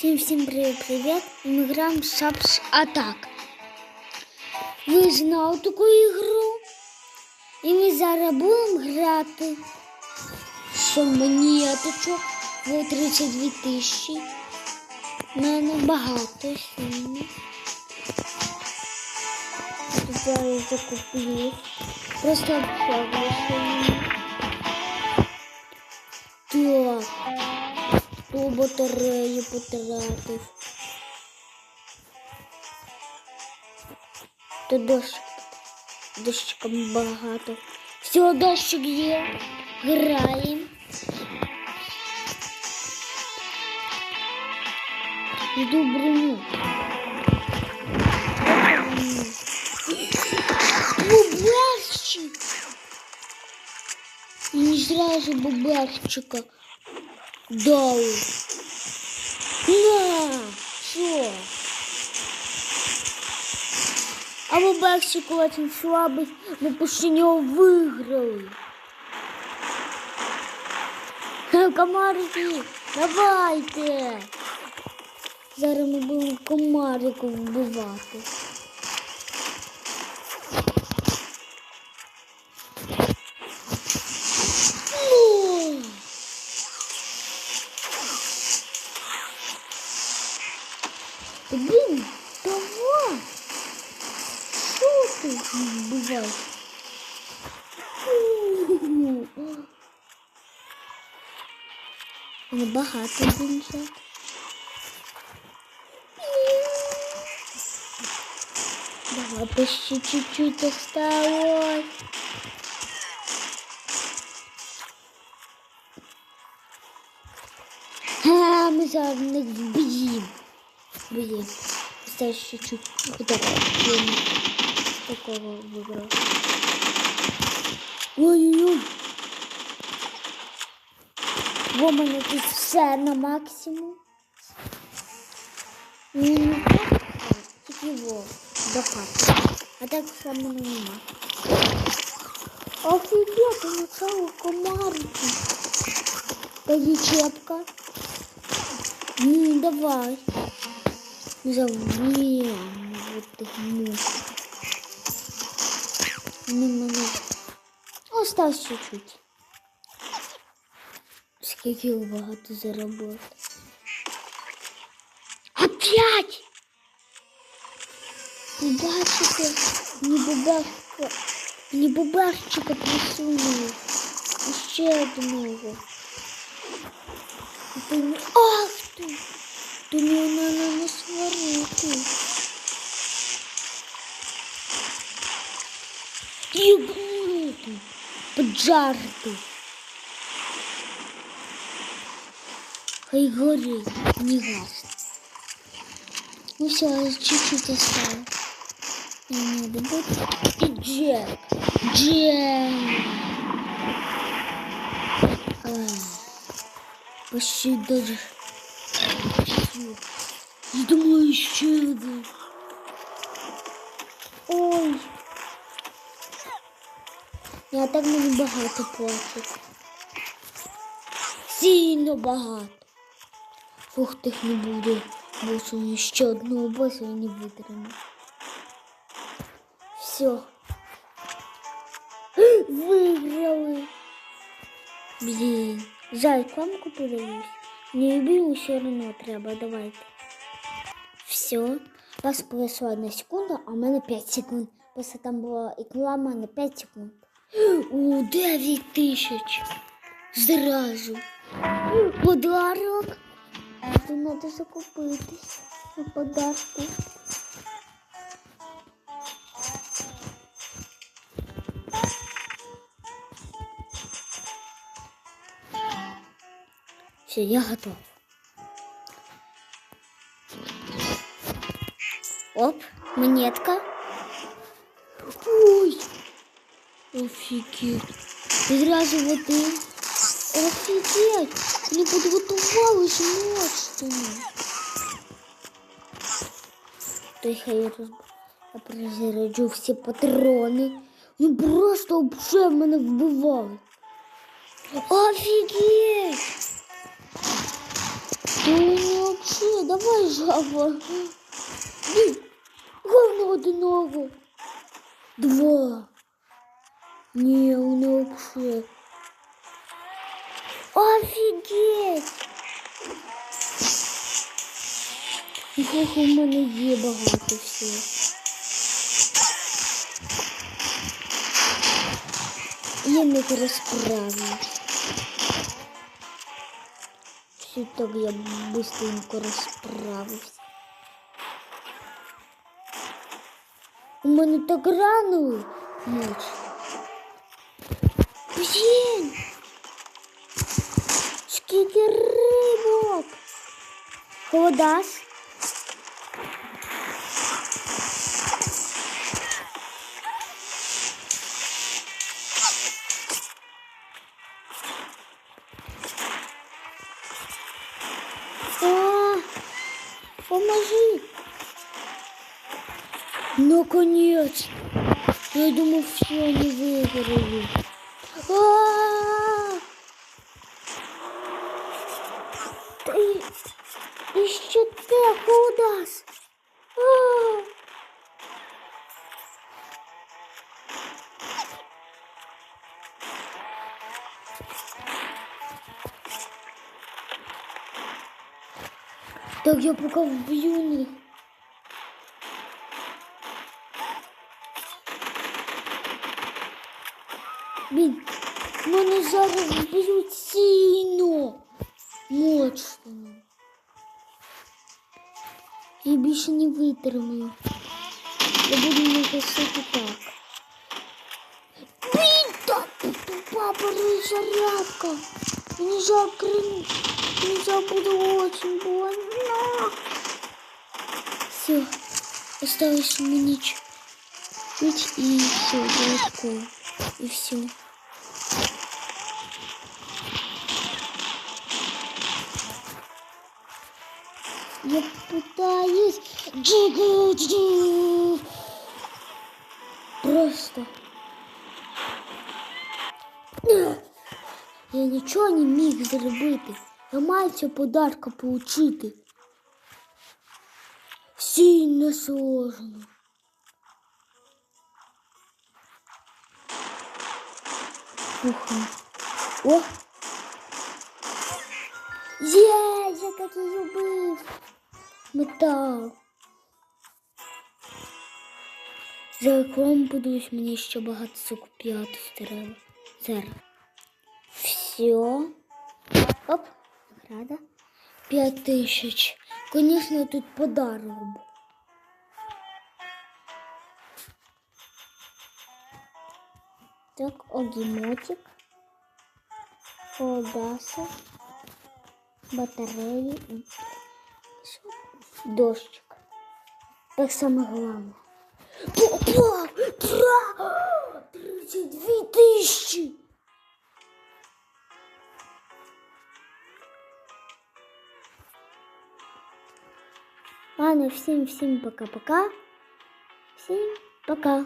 Всем всем привет, привет. Мы играем в Шапс Атак. Вы знал такую игру? И мы зараз будемо грати. Що мені я точок? Ви 32 тысячи. У мене багато сильно. Зараз закуплю. Просто обсягую. Так. Ту батарею потратив. То дощик. Дощика багато. Все, дощик є. Граємо. Йду броню. Буберчик. І не зразу буберчика Да На! Що? А мы Бэксик очень слабый. Мы почти не выиграли. Комарики, давайте. Зараз ми будемо комариків вбивати. Що ти вбиваєш? Небагато більше. Давай почти чуть-чуть осталось. А, мы зараз них вб'ємо. Блин, осталось чуть-чуть. Куда? Такого выбрал. Ой-ой-ой. Во мене все на максимум. Ну, не так, тільки во, до хати. А так саме нема. Офігеть, у начало комарики. Та ячепка. Ну, давай. Завем. Вот так, ну. Не могу. Осталось чуть-чуть. Скільки багато заработать. Опять! Ви бачите, ні бубашка, ні бубашчика присунули. І ще одного. І ти- Ах ти! То не надо не сварити. Єбнути, поджарти. Хай горить, не гаснет. Ну все, чуть-чуть осталось. Не надо будет. И Джек. Джек. Ах, Почти даже. Я думаю, еще один. Ой. Я так мені багато плачу. Сильно багато. Фух, тих не буде. Босу ще одного босу я не витримаю. Все. Виграли. Блін. Жаль, кламку подаюсь. Не любиму все одно треба, давайте. Все. Вас пройшла одна секунда, а у мене 5 секунд. Просто там була реклама на 5 секунд. У 9 тисяч. Зразу. Подарок. То надо закупитись на подарку. Все, я готов. Оп, монетка. Ой, офигеть. Зразу води. Офігеть! Не підготувались моцно. Та й хай роз... я перезаряджу всі патрони. Ну просто вже в мене вбивали. Офігеть! Ты вообще, давай. жаба. Блін, Головне одного. Два. Ні, у нього вообще. Офігеть! Ох, у мене є багато всього. Я не розправлюсь. Все так я быстренько розправився. У мене так рано ніч. Блін! Скільки рибок! Холодас? А, поможи! Наконец! Я думал, все они выиграли. Ты, ты що те! Так я пока вбью них. мене зараз вб'ють сильно. Мощно. Я більше не витримаю. Я буду не гасити так. Блін, та тупа перезарядка. Мені жалко, мені жалко буде очень больно. Все, осталось мені чуть и все, городко. И все. Я пытаюсь... Джига-джи. Просто... Я нічого не міг зробити. Я маю цю подарка получити. Сильно сложно. Уха. О! Є, я так і любив. Метал. За рекламу подивись, мені ще багато закупляти треба. Зараз. Все. Оп, награда. П'ять тисяч. Конечно, тут подарок. був. Так, огімотик, колбаса, батареї, і що? дощик. Так саме головне. Попав! Бра! 32 тисячі! Ладно, всем-всем пока-пока. Всем пока.